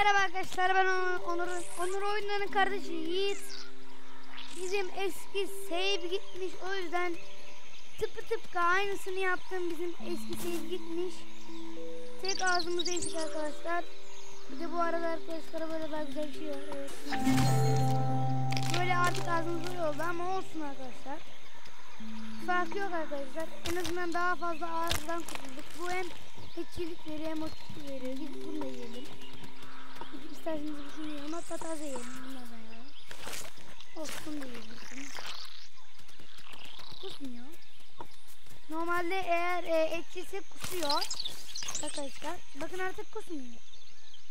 Merhaba arkadaşlar ben Onur, Onur, oyunlarının kardeşi Yiğit. Bizim eski save gitmiş o yüzden tıpı tıpkı aynısını yaptım bizim eski save gitmiş. Tek ağzımız değişik arkadaşlar. Bir de bu arada arkadaşlar böyle daha güzel bir şey var. Evet. Böyle artık ağzımız böyle oldu ama olsun arkadaşlar. Fark yok arkadaşlar. En azından daha fazla ağızdan kurtulduk. Bu hem etçilik veriyor hem otistik veriyor. Gidip bunu da yiyelim. İsterseniz şey yiyelim. Hatta taze yiyelim. Bunlardan ya. Olsun da yiyelim. Kusmuyor. Normalde eğer e, etçiyse kusuyor. Arkadaşlar. Bakın artık kusmuyor.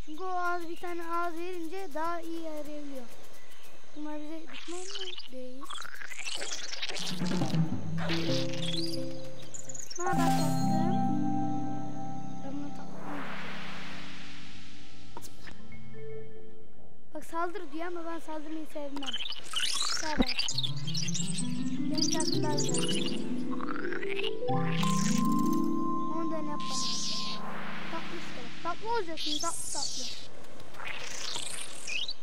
Çünkü o ağız bir tane ağız verince daha iyi yarayabiliyor. Ama ben saldırmayı sevmem. Tabii. Benim daha güzel. Onu da ne yapalım? Tatlı işte. Tatlı olacaksın tatlı tatlı.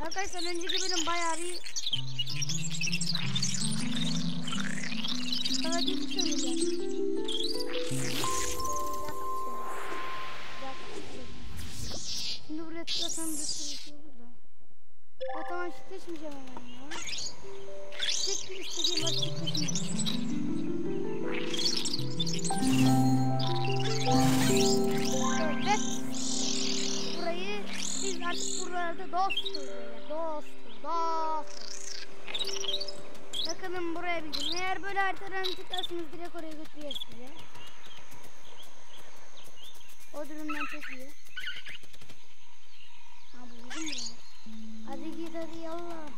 Arkadaşlar önceki bölüm bayağı bir Sana bir şey söyleyeceğim. Şimdi buraya tıklasam tamam çiftleşmeyeceğim hemen ya. Tek bir istediğim var çiftleşmeyeceğim. Evet. Burayı biz artık buralarda dostuz böyle. Dostuz. Bakalım buraya bildim. Eğer böyle haritadan tıklarsanız direkt oraya götürüyor sizi. O durumdan çok iyi. Ha buldum burayı. Hadi git hadi yallah.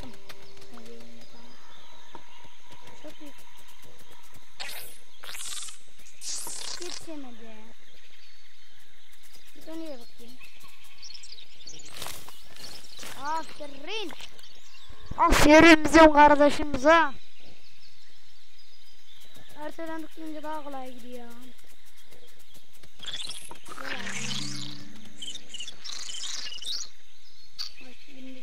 Tamam. Çok iyi. Yetişemedi. Bir dönüyor bakayım. Aferin. Aferin bizim kardeşimize. Haritadan tıklayınca daha kolay gidiyor. Gel abi. Bak, şimdi-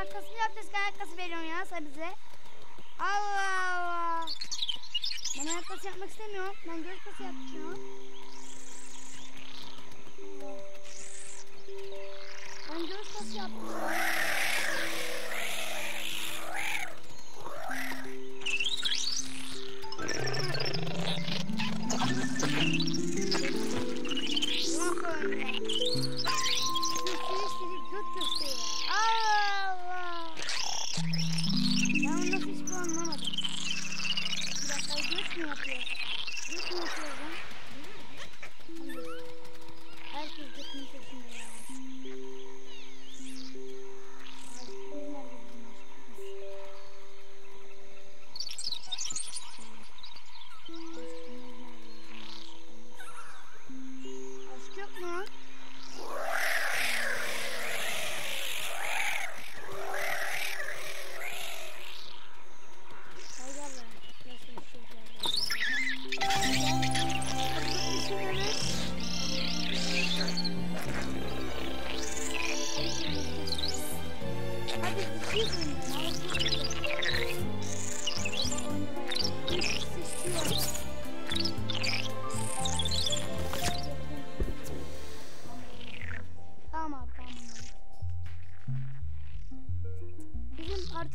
Ayakkabısını yapacağız. Ayakkabısı veriyorsun ya sen bize. Allah Allah. Ben ayakkabısı yapmak istemiyorum. Ben göz kası yapacağım. Ben göz kası yapacağım.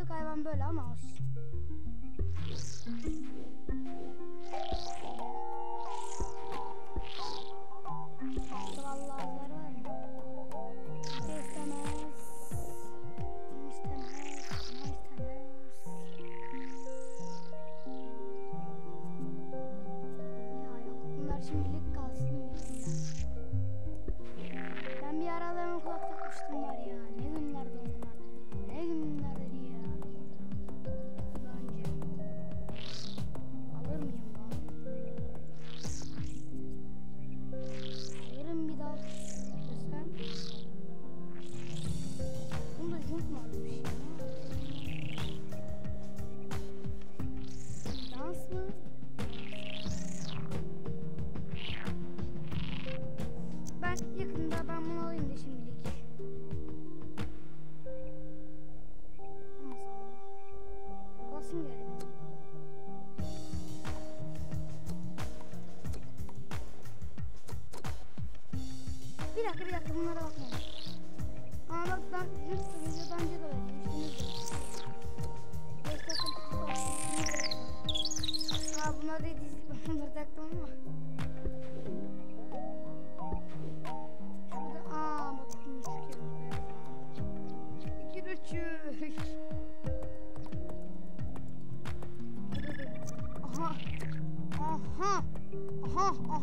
hayvan böyle ama olsun.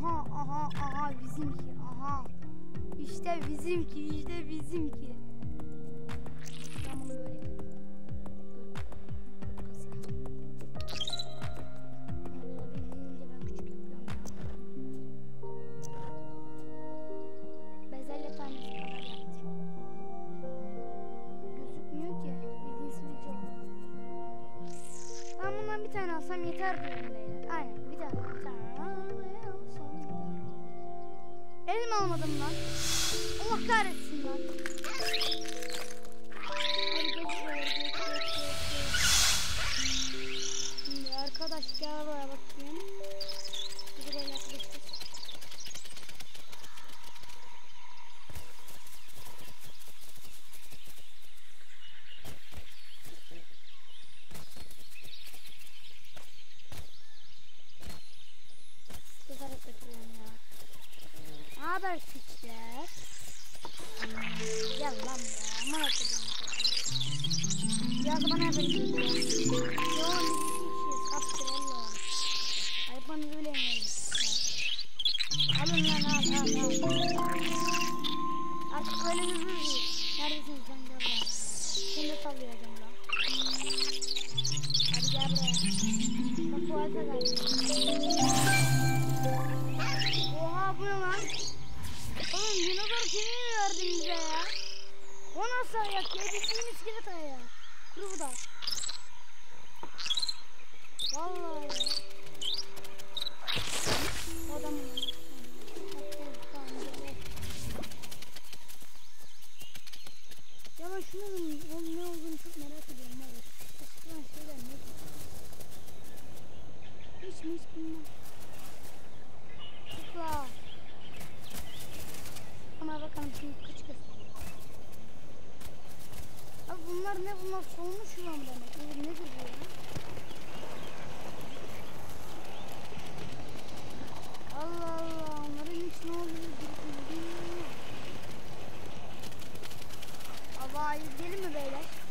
aha aha aha bizimki aha. İşte bizimki işte bizimki. benim iskelet ayağı. Kuru bu da. Vallahi. Adamın. Ya ben şunun onun ne olduğunu çok merak ediyorum. Hayır. Eskiden şeyler ne? Hiç mi hiç bilmem. Tıkla. Ama bakalım şimdi bunlar ne bunlar solmuş yılan demek. Nedir, nedir bu ya? Allah Allah onların hiç ne oluyor bilmiyorum. Hava ayı mi beyler?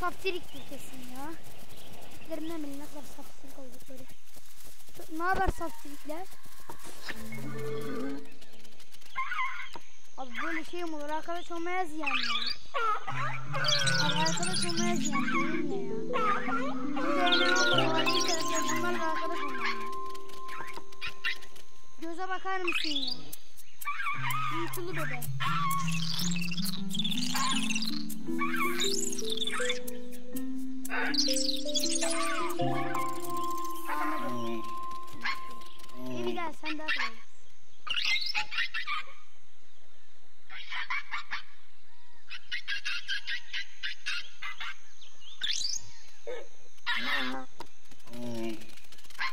saftiriktir kesin ya. Bilmem ne kadar saftirik oldukları. Ne haber saftirikler? Abi böyle şey mi olur? Arkadaş olmaya ziyan ya. Abi arkadaş olmaya ziyan değil mi ya? Bir de ne yapalım? Bunlarla arkadaş olmaya. Göze bakar mısın ya? Uyutulu bebe. Evi gel sen daha kolay.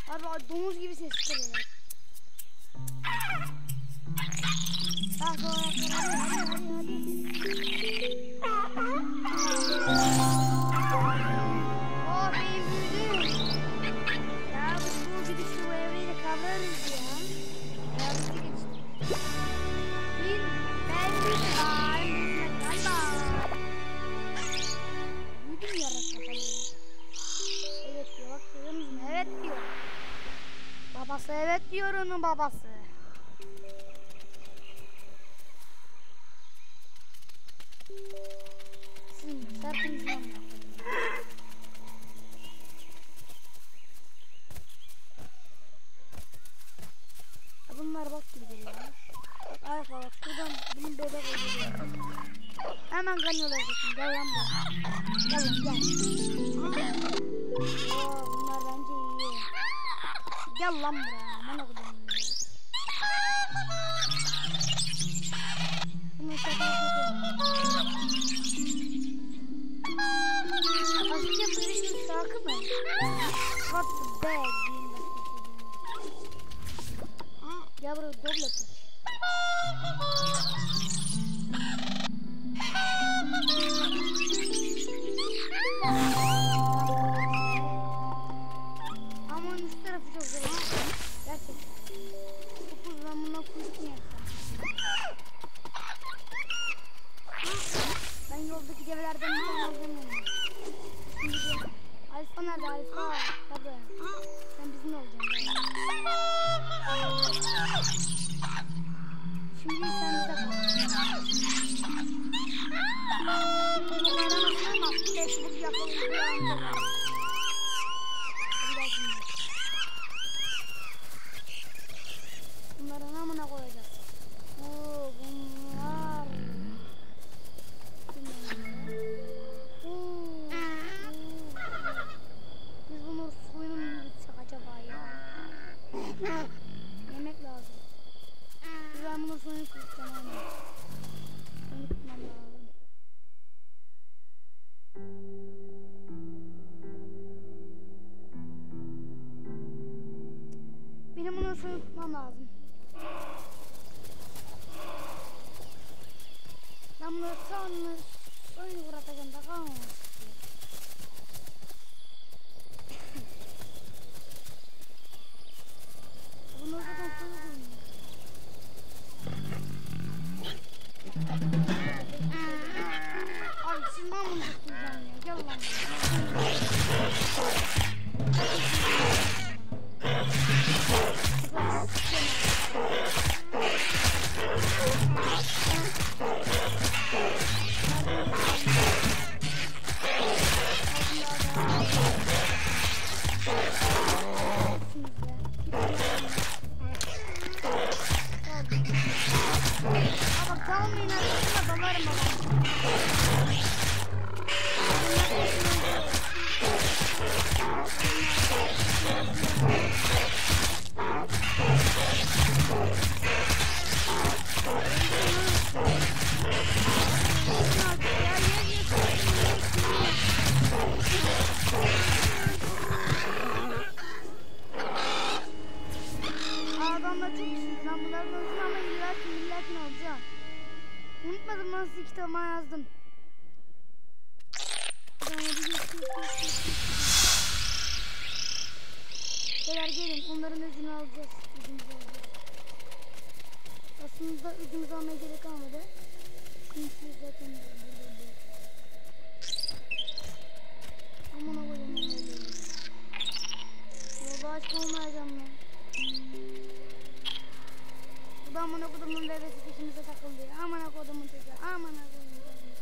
Abi domuz gibi ses çıkarıyor. Bak o hadi hadi hadi hadi. 흐르는 바봤어. Gel lan buraya. Ben okudum. Bunu Azıcık yapıyorsun şarkı mı? What the bag? Şey gel buraya doble tut. Thank you. Alfa Nadal, Alfa, tá bem. Ben bunu sonra oyunu bırakacağım da kalmamak istiyorum. Bunu zaten sonra koyayım. Abi siz ne bunu tutacağım ya? Gel lan. Ama kalmayın takıldı. Amına kodumun çocuğu. Amına kodumun çocuğu.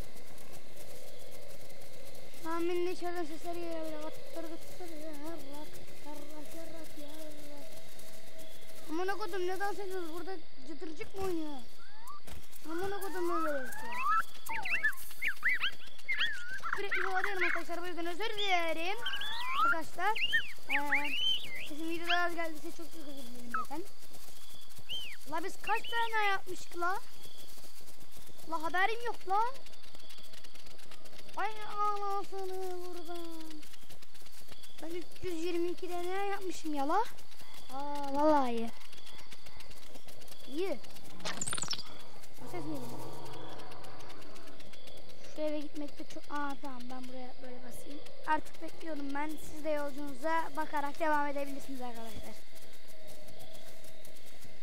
Amin dışarıdan sesler geliyor böyle. Vatır vatır yarrak. Yarrak yarrak. Amına kodum ne dans ediyoruz? Burada cıtırcık mı oynuyor? Amına kodumun bebesi. Sürekli kovalıyorum arkadaşlar. Bu yüzden özür dilerim. Arkadaşlar. Eee Sesim videoda az geldiyse çok çok özür dilerim zaten. La biz kaç tane yapmıştık la? La haberim yok la. Ay anasını buradan. Ben 322 tane yapmışım ya la. Aa vallahi iyi. İyi. O ses neydi? Şu eve gitmekte çok... Aa tamam ben buraya böyle basayım. Artık bekliyorum ben. Siz de yolcunuza bakarak devam edebilirsiniz arkadaşlar.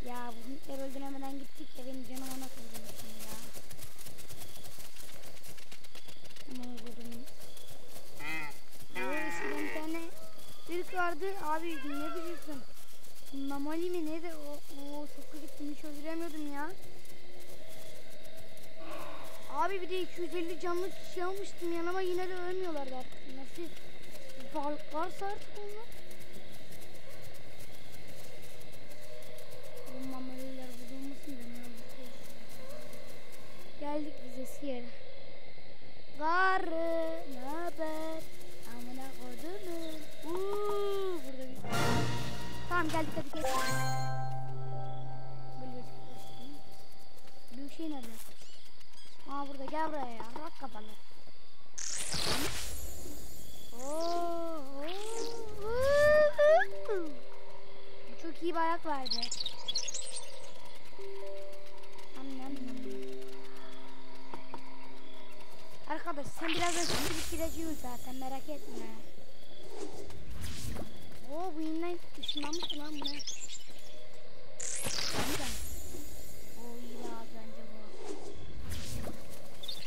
Ya bu Hintleri öldüremeden gittik ya benim canım ona koyuyorsun ya. Aman kodum. Böyle eskiden bir tane ırk vardı. Abi ne biliyorsun? Namali mi neydi? O, o çok gıcıktım hiç öldüremiyordum ya. Abi bir de 250 canlı kişi almıştım yanıma yine de ölmüyorlardı artık. Nasıl varlık varsa artık onlar. Zaten merak etme. Oo bu yeniden ışınlanmış lan bu ne? Oo iyi bir ağız bence bu.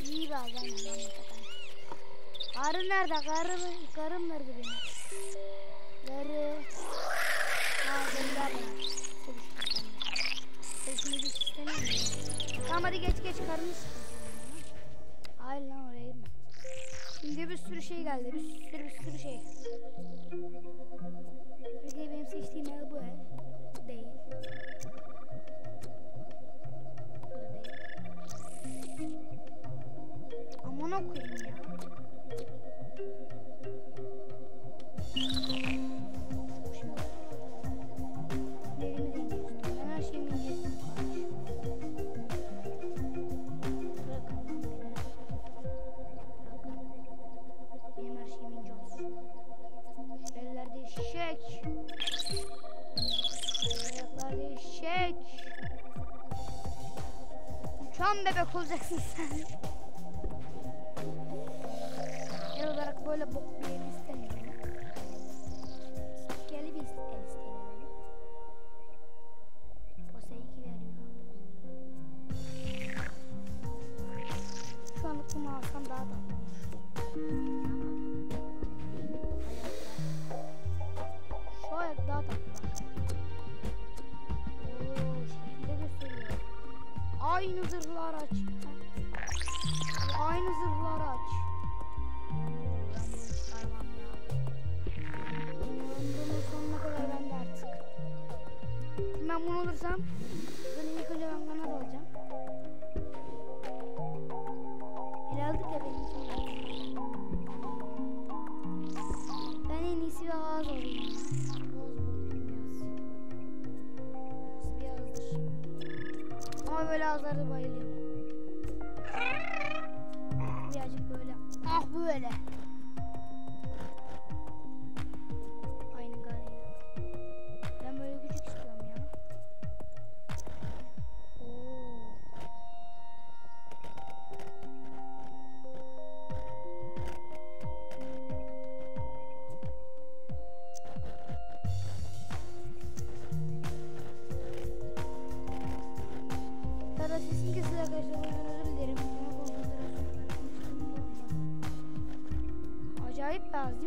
İyi bir ağız aynen lan hakikaten. Karı nerede? Karı, karım nerede benim? Karı. Ha gönder ya. Sesini bir? Tamam hadi geç geç karını sıkıntı. Hayır lan. Şimdi bir sürü şey geldi. Bir sürü bir sürü şey. Peki benim seçtiğim ev bu ev. Değil. Bu da değil. Aman okuyayım ya. Tam bebek olacaksın sen. Genel olarak böyle bok bir yemiş. some?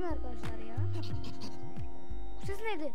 arkadaşlar ya. Bu ses neydi?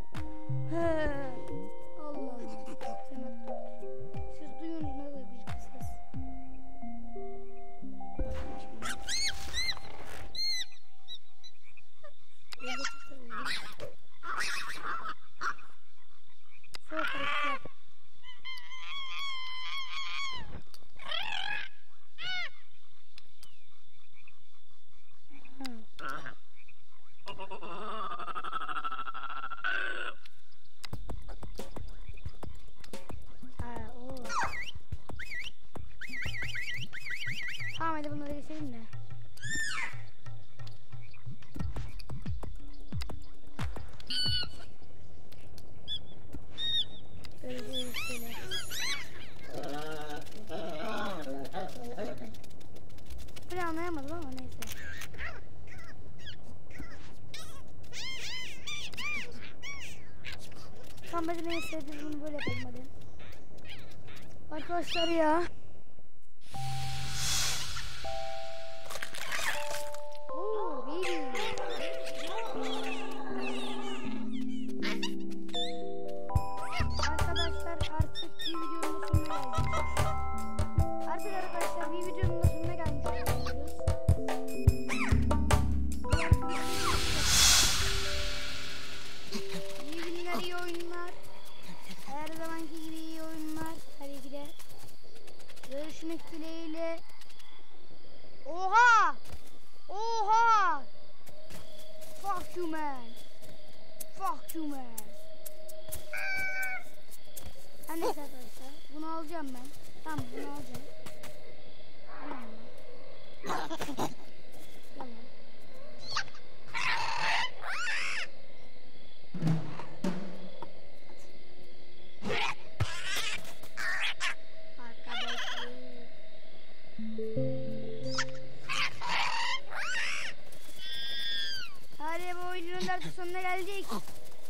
böyle bu oyunun da sonuna geldik.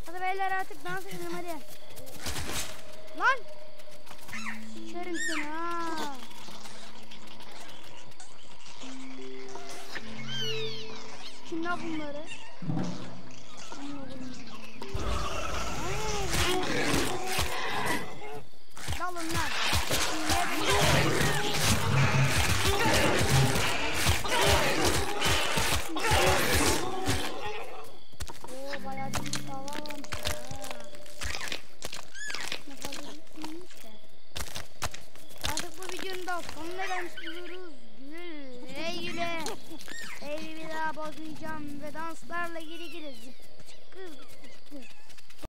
Hadi beyler artık dans edelim hadi. Lan! Sıçarım seni ha. Kim bunları? Evi bir daha bozmayacağım ve danslarla geri geliriz. Kız